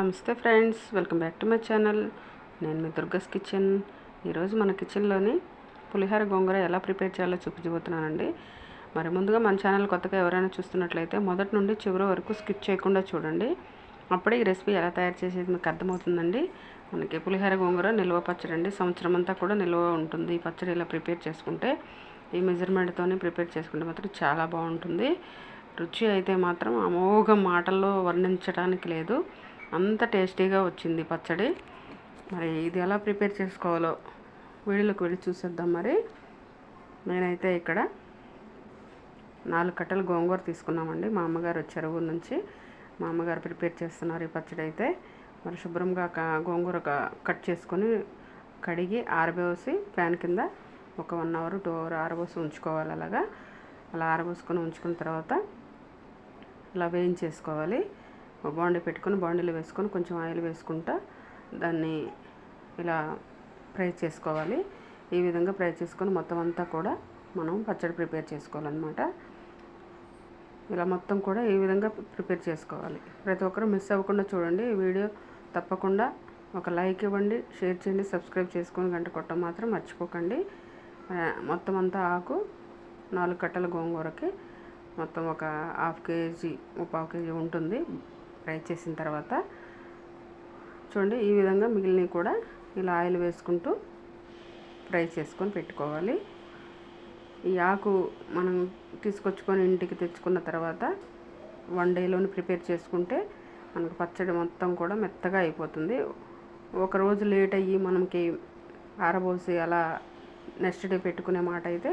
నమస్తే friends welcome back to my channel. నేను మీ దుర్గస్ కిచెన్. ఈరోజు మన కిచెన్లోని పులిహోర గోంగూర ఎలా ప్రిపేర్ చేయాలో చూపించబోతున్నానండి. మరి ముందుగా మన ఛానల్ కొత్తగా ఎవరైనా చూస్తున్నట్లయితే మొదటి నుండి చివరి వరకు స్కిప్ చేయకుండా చూడండి. అప్పుడే ఈ రెసిపీ ఎలా తయారు చేసేది మీకు అర్థమవుతుందండి. మనకి పులిహోర గోంగూర నిల్వ పచ్చడి అండి. సంవత్సరం అంతా కూడా నిల్వ ఉంటుంది. ఈ పచ్చడి ఇలా ప్రిపేర్ చేసుకుంటే ఈ మెజర్మెంట్తోనే ప్రిపేర్ చేసుకుంటే మాత్రం చాలా బాగుంటుంది. రుచి అయితే మాత్రం అమోఘ మాటల్లో వర్ణించడానికి లేదు. అంత టేస్టీగా వచ్చింది పచ్చడి. మరి ఇది ఎలా ప్రిపేర్ చేసుకోవాలో వీడియోలోకి వెళ్ళి చూసేద్దాం మరి. నేనైతే ఇక్కడ నాలుగు కట్టలు గోంగూర తీసుకున్నామండి. మా అమ్మగారు వచ్చారు ఊరు నుంచి మా అమ్మగారు ప్రిపేర్ చేస్తున్నారు ఈ పచ్చడి అయితే. మరి శుభ్రంగా గోంగూర కట్ చేసుకొని కడిగి ఆరబోసి ప్యాన్ కింద ఒక వన్ అవర్ టూ అవర్ ఆరబోసి ఉంచుకోవాలి అలాగా. అలా ఆరబోసుకొని ఉంచుకున్న తర్వాత ఇలా వేయించేసుకోవాలి. బాండీ పెట్టుకొని బాండీలో వేసుకొని కొంచెం ఆయిల్ వేసుకుంటా దాన్ని ఇలా ఫ్రై చేసుకోవాలి. ఈ విధంగా ఫ్రై చేసుకొని మొత్తం అంతా కూడా మనం పచ్చడి ప్రిపేర్ చేసుకోవాలన్నమాట. ఇలా మొత్తం కూడా ఈ విధంగా ప్రిపేర్ చేసుకోవాలి. ప్రతి ఒక్కరు మిస్ అవ్వకుండా చూడండి. ఈ వీడియో తప్పకుండా ఒక లైక్ ఇవ్వండి షేర్ చేయండి సబ్స్క్రైబ్ చేసుకొని గంట కొట్టడం మాత్రం మర్చిపోకండి. మొత్తం అంతా ఆకు నాలుగు కట్టల గోంగూరకి మొత్తం ఒక హాఫ్ కేజీ ముప్పావు కేజీ ఉంటుంది. ఫ్రై చేసిన తర్వాత చూడండి ఈ విధంగా మిగిలినవి కూడా ఇలా ఆయిల్ వేసుకుంటూ ఫ్రై చేసుకొని పెట్టుకోవాలి. ఈ ఆకు మనం తీసుకొచ్చుకొని ఇంటికి తెచ్చుకున్న తర్వాత వన్ డేలోని ప్రిపేర్ చేసుకుంటే మనకు పచ్చడి మొత్తం కూడా మెత్తగా అయిపోతుంది. ఒక రోజు లేట్ అయ్యి మనకి ఆరబోసి అలా నెక్స్ట్ డే పెట్టుకునే మాట అయితే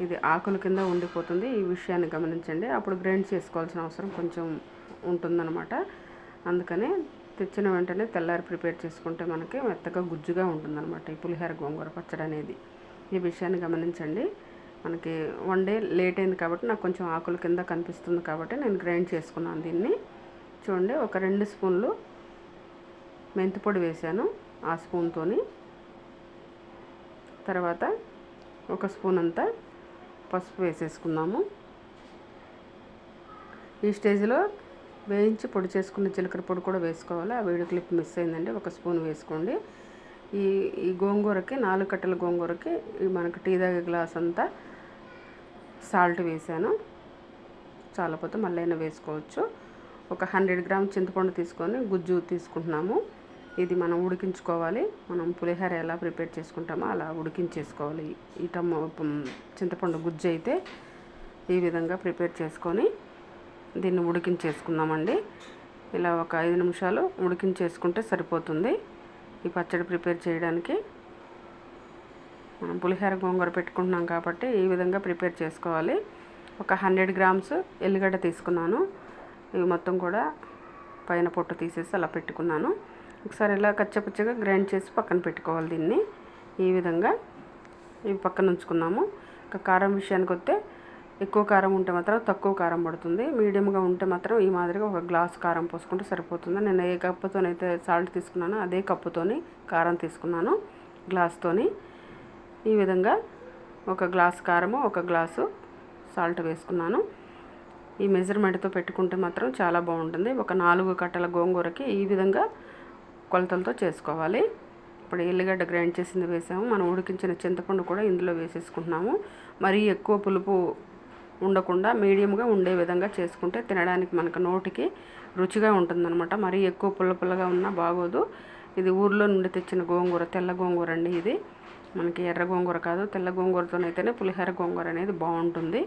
ఇది ఆకుల కింద ఉండిపోతుంది. ఈ విషయాన్ని గమనించండి. అప్పుడు గ్రైండ్ చేసుకోవాల్సిన అవసరం కొంచెం ఉంటుందన్నమాట. అందుకని తెచ్చిన వెంటనే తెల్లారి ప్రిపేర్ చేసుకుంటే మనకి మెత్తగా గుజ్జుగా ఉంటుందన్నమాట ఈ పులిహోర గోంగూర పచ్చడి అనేది. ఈ విషయాన్ని గమనించండి. మనకి వన్ డే లేట్ అయింది కాబట్టి నాకు కొంచెం ఆకుల కింద కనిపిస్తుంది కాబట్టి నేను గ్రైండ్ చేసుకున్నాను దీన్ని. చూడండి ఒక రెండు స్పూన్లు మెంతిపొడి వేసాను ఆ స్పూన్తోని. తర్వాత ఒక స్పూన్ అంతా పసుపు వేసేసుకుందాము. ఈ స్టేజ్లో వేయించి పొడి చేసుకున్న జీలకర్ర పొడి కూడా వేసుకోవాలి. ఆ వీడియో క్లిప్ మిస్ అయిందండి. ఒక స్పూన్ వేసుకోండి. ఈ ఈ గోంగూరకి నాలుగు కట్టల గోంగూరకి మనకు మనకి టీ తాగే గ్లాస్ అంతా సాల్ట్ వేసాను. చాలపోతే మళ్ళీ అయినా వేసుకోవచ్చు. ఒక హండ్రెడ్ గ్రామ్ చింతపండు తీసుకొని గుజ్జు తీసుకుంటున్నాము. ఇది మనం ఉడికించుకోవాలి. మనం పులిహోర ఎలా ప్రిపేర్ చేసుకుంటామో అలా ఉడికించేసుకోవాలి. ఈ టమో చింతపండు గుజ్జు అయితే ఈ విధంగా ప్రిపేర్ చేసుకొని దీన్ని ఉడికించేసుకుందామండి. ఇలా ఒక ఐదు నిమిషాలు ఉడికించేసుకుంటే సరిపోతుంది. ఈ పచ్చడి ప్రిపేర్ చేయడానికి మనం పులిహోర గోంగూర పెట్టుకుంటున్నాం కాబట్టి ఈ విధంగా ప్రిపేర్ చేసుకోవాలి. ఒక హండ్రెడ్ గ్రామ్స్ ఎల్లిగడ్డ తీసుకున్నాను. ఇవి మొత్తం కూడా పైన పొట్టు తీసేసి అలా పెట్టుకున్నాను. ఒకసారి ఇలా కచ్చపచ్చగా గ్రైండ్ చేసి పక్కన పెట్టుకోవాలి దీన్ని. ఈ విధంగా ఇవి పక్కన ఉంచుకున్నాము. ఇక కారం విషయానికి వస్తే ఎక్కువ కారం ఉంటే మాత్రం తక్కువ కారం పడుతుంది. మీడియంగా ఉంటే మాత్రం ఈ మాదిరిగా ఒక గ్లాస్ కారం పోసుకుంటే సరిపోతుంది. నేను ఏ కప్పుతోనైతే సాల్ట్ తీసుకున్నానో అదే కప్పుతోని కారం తీసుకున్నాను గ్లాస్తోని. ఈ విధంగా ఒక గ్లాస్ కారము ఒక గ్లాసు సాల్ట్ వేసుకున్నాను. ఈ మెజర్మెంట్తో పెట్టుకుంటే మాత్రం చాలా బాగుంటుంది. ఒక నాలుగు కట్టల గోంగూరకి ఈ విధంగా కొలతలతో చేసుకోవాలి. ఇప్పుడు ఎల్లిగడ్డ గ్రైండ్ చేసింది వేసాము. మనం ఉడికించిన చింతపండు కూడా ఇందులో వేసేసుకుంటున్నాము. మరీ ఎక్కువ పులుపు ఉండకుండా మీడియంగా ఉండే విధంగా చేసుకుంటే తినడానికి మనకు నోటికి రుచిగా ఉంటుందన్నమాట. మరీ ఎక్కువ పుల్ల పుల్లగా ఉన్నా బాగోదు. ఇది ఊర్లో నుండి తెచ్చిన గోంగూర తెల్ల గోంగూర అండి ఇది. మనకి ఎర్ర గోంగూర కాదు. తెల్ల గోంగూరతోనైతేనే పులిహోర గోంగూర అనేది బాగుంటుంది.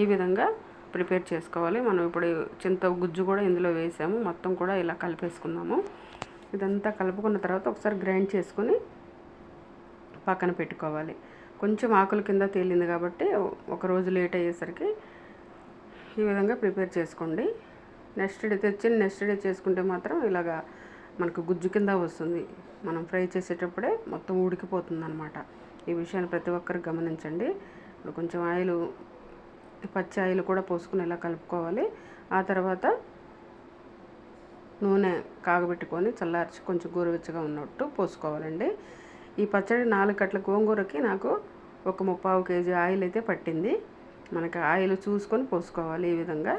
ఈ విధంగా ప్రిపేర్ చేసుకోవాలి. మనం ఇప్పుడు చింత గుజ్జు కూడా ఇందులో వేసాము. మొత్తం కూడా ఇలా కలిపేసుకుందాము. ఇదంతా కలుపుకున్న తర్వాత ఒకసారి గ్రైండ్ చేసుకొని పక్కన పెట్టుకోవాలి. కొంచెం ఆకుల కింద తేలింది కాబట్టి ఒక రోజు లేట్ అయ్యేసరికి ఈ విధంగా ప్రిపేర్ చేసుకోండి. నెక్స్ట్ డే తెచ్చి నెక్స్ట్ డే చేసుకుంటే మాత్రం ఇలాగా మనకు గుజ్జు కింద వస్తుంది. మనం ఫ్రై చేసేటప్పుడే మొత్తం ఉడికిపోతుంది అనమాట ఈ విషయాన్ని ప్రతి ఒక్కరు గమనించండి. ఇప్పుడు కొంచెం ఆయిల్ పచ్చి ఆయిల్ కూడా పోసుకుని ఇలా కలుపుకోవాలి. ఆ తర్వాత నూనె కాగబెట్టుకొని చల్లార్చి కొంచెం గోరువెచ్చగా ఉన్నట్టు పోసుకోవాలండి. ఈ పచ్చడి నాలుగు కట్ల గోంగూరకి నాకు ఒక ముప్పావు కేజీ ఆయిల్ అయితే పట్టింది. మనకి ఆయిల్ చూసుకొని పోసుకోవాలి ఈ విధంగా.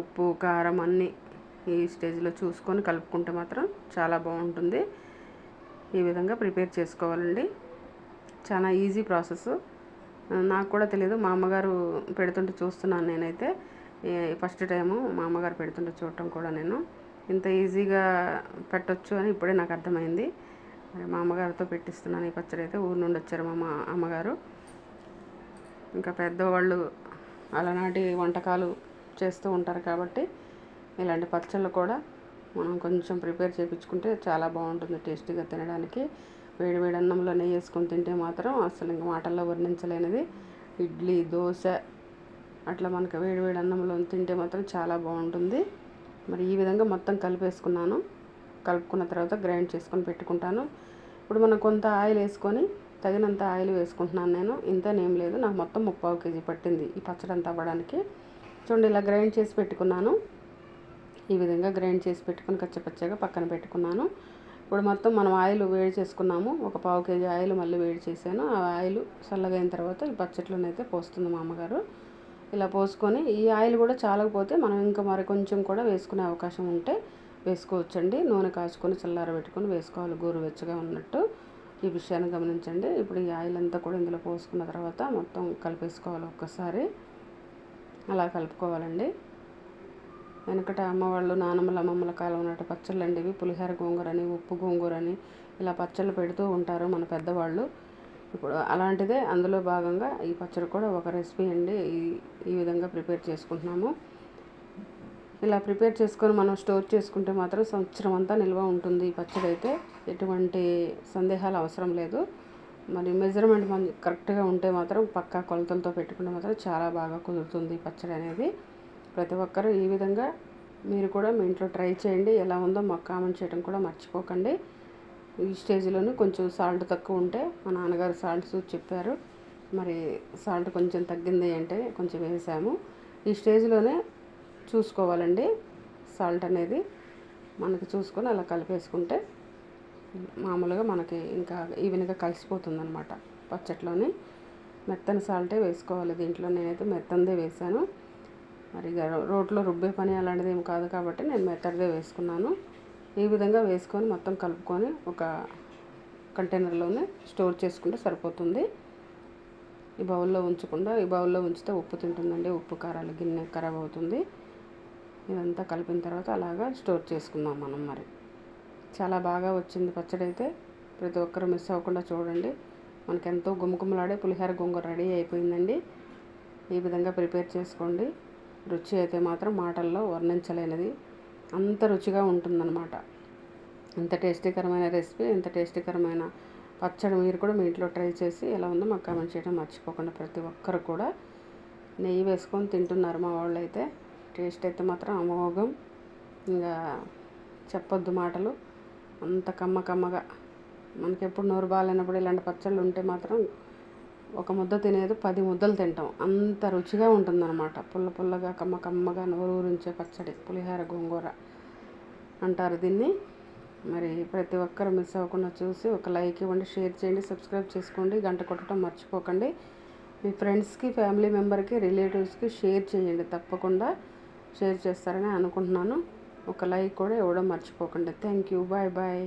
ఉప్పు కారం అన్నీ ఈ స్టేజ్లో చూసుకొని కలుపుకుంటే మాత్రం చాలా బాగుంటుంది. ఈ విధంగా ప్రిపేర్ చేసుకోవాలండి. చాలా ఈజీ ప్రాసెస్. నాకు కూడా తెలియదు మా అమ్మగారు పెడుతుంటే చూస్తున్నాను నేనైతే. ఫస్ట్ టైము మా అమ్మగారు పెడుతుంటే చూడటం కూడా నేను. ఇంత ఈజీగా పెట్టొచ్చు అని ఇప్పుడే నాకు అర్థమైంది. మరి మా అమ్మగారితో పెట్టిస్తున్నాను ఈ పచ్చడి అయితే. ఊరు నుండి వచ్చారు మా అమ్మగారు. ఇంకా పెద్దవాళ్ళు అలనాటి వంటకాలు చేస్తూ ఉంటారు కాబట్టి ఇలాంటి పచ్చళ్ళు కూడా మనం కొంచెం ప్రిపేర్ చేయించుకుంటే చాలా బాగుంటుంది టేస్టీగా తినడానికి. వేడి వేడి అన్నంలో నెయ్యి వేసుకొని తింటే మాత్రం అసలు ఇంక మాటల్లో వర్ణించలేనిది. ఇడ్లీ దోశ అట్లా మనకి వేడి వేడి అన్నంలో తింటే మాత్రం చాలా బాగుంటుంది. మరి ఈ విధంగా మొత్తం కలిపేసుకున్నాను. కలుపుకున్న తర్వాత గ్రైండ్ చేసుకొని పెట్టుకుంటాను. ఇప్పుడు మనం కొంత ఆయిల్ వేసుకొని తగినంత ఆయిల్ వేసుకుంటున్నాను నేను. ఇంతనేం లేదు. నాకు మొత్తం ముప్పావు కేజీ పట్టింది ఈ పచ్చడి అంతా అవ్వడానికి. చూడండి ఇలా గ్రైండ్ చేసి పెట్టుకున్నాను. ఈ విధంగా గ్రైండ్ చేసి పెట్టుకుని కచ్చపచ్చగా పక్కన పెట్టుకున్నాను. ఇప్పుడు మొత్తం మనం ఆయిల్ వేడి చేసుకున్నాము. ఒక పావు కేజీ ఆయిల్ మళ్ళీ వేడి చేశాను. ఆ ఆయిల్ చల్లగైన తర్వాత ఈ పచ్చట్లోనైతే పోస్తుంది మా అమ్మగారు. ఇలా పోసుకొని ఈ ఆయిల్ కూడా చాలకపోతే మనం ఇంకా మరి కొంచెం కూడా వేసుకునే అవకాశం ఉంటే వేసుకోవచ్చండి. నూనె కాచుకొని చల్లారబెట్టుకొని వేసుకోవాలి. గోరువెచ్చగా ఉన్నట్టు ఈ విషయాన్ని గమనించండి. ఇప్పుడు ఈ ఆయిల్ అంతా కూడా ఇందులో పోసుకున్న తర్వాత మొత్తం కలిపేసుకోవాలి ఒక్కసారి. అలా కలుపుకోవాలండి. వెనకట అమ్మవాళ్ళు నానమ్మల అమ్మమ్మల కాలం నాటి పచ్చళ్ళు అండి ఇవి. పులిహోర గోంగూరని ఉప్పు గోంగూరని ఇలా పచ్చళ్ళు పెడుతూ ఉంటారు మన పెద్దవాళ్ళు. ఇప్పుడు అలాంటిదే అందులో భాగంగా ఈ పచ్చడి కూడా ఒక రెసిపీ అండి. ఈ ఈ విధంగా ప్రిపేర్ చేసుకుంటున్నాము. ఇలా ప్రిపేర్ చేసుకొని మనం స్టోర్ చేసుకుంటే మాత్రం సంవత్సరం అంతా నిల్వ ఉంటుంది ఈ పచ్చడి అయితే. ఎటువంటి సందేహాలు అవసరం లేదు. మరి మెజర్మెంట్ మన కరెక్ట్గా ఉంటే మాత్రం పక్కా కొలతలతో పెట్టుకుంటే మాత్రం చాలా బాగా కుదురుతుంది ఈ పచ్చడి అనేది. ప్రతి ఒక్కరూ ఈ విధంగా మీరు కూడా మీ ఇంట్లో ట్రై చేయండి. ఎలా ఉందో మాకు కామెంట్ చేయడం కూడా మర్చిపోకండి. ఈ స్టేజ్లోనే కొంచెం సాల్ట్ తక్కువ ఉంటే మా నాన్నగారు సాల్ట్ చూసి చెప్పారు. మరి సాల్ట్ కొంచెం తగ్గింది అంటే కొంచెం వేసాము. ఈ స్టేజ్లోనే చూసుకోవాలండి సాల్ట్ అనేది. మనకి చూసుకొని అలా కలిపేసుకుంటే మామూలుగా మనకి ఇంకా ఈవెన్గా కలిసిపోతుంది అనమాట పచ్చట్లోని. మెత్తని సాల్టే వేసుకోవాలి దీంట్లో. నేనైతే మెత్తందే వేసాను. మరి ఇక రోట్లో రుబ్బే పని అలాంటిది ఏం కాదు కాబట్టి నేను మెత్తడిదే వేసుకున్నాను. ఈ విధంగా వేసుకొని మొత్తం కలుపుకొని ఒక కంటైనర్లోనే స్టోర్ చేసుకుంటే సరిపోతుంది. ఈ బౌల్లో ఉంచకుండా ఈ బౌల్లో ఉంచితే ఉప్పు తింటుందండి. ఉప్పు కారాలు గిన్నె ఖరాబ్ అవుతుంది. ఇదంతా కలిపిన తర్వాత అలాగా స్టోర్ చేసుకుందాం మనం మరి. చాలా బాగా వచ్చింది పచ్చడి అయితే ప్రతి ఒక్కరు మిస్ అవ్వకుండా చూడండి. మనకి ఎంతో గుమగుమలాడే పులిహోర గొంగూర రెడీ అయిపోయిందండి. ఈ విధంగా ప్రిపేర్ చేసుకోండి. రుచి అయితే మాత్రం మాటల్లో వర్ణించలేనిది. అంత రుచిగా ఉంటుందన్నమాట. ఇంత టేస్టీకరమైన రెసిపీ ఇంత టేస్టీకరమైన పచ్చడి మీరు కూడా మీ ఇంట్లో ట్రై చేసి ఎలా ఉందో మాకు కామెంట్ చేయడం మర్చిపోకుండా ప్రతి ఒక్కరు కూడా నెయ్యి వేసుకొని తింటున్నారు మా వాళ్ళు అయితే టేస్ట్ అయితే మాత్రం అమోఘం. ఇంకా చెప్పొద్దు మాటలు. అంత కమ్మ కమ్మగా. మనకి ఎప్పుడు నోరు బాగాలేనప్పుడు ఇలాంటి పచ్చళ్ళు ఉంటే మాత్రం ఒక ముద్ద తినేది పది ముద్దలు తింటాం. అంత రుచిగా ఉంటుందన్నమాట. పుల్ల పుల్లగా కమ్మ కమ్మగా నోరు ఊరించే పచ్చడి పులిహోర గోంగూర అంటారు దీన్ని. మరి ప్రతి ఒక్కరు మిస్ అవ్వకుండా చూసి ఒక లైక్ ఇవ్వండి షేర్ చేయండి సబ్స్క్రైబ్ చేసుకోండి గంట కొట్టడం మర్చిపోకండి. మీ ఫ్రెండ్స్కి ఫ్యామిలీ మెంబర్కి రిలేటివ్స్కి షేర్ చేయండి. తప్పకుండా షేర్ చేస్తారని అనుకుంటున్నాను. ఒక లైక్ కూడా ఇవ్వడం మర్చిపోకండి. Thank you. Bye bye.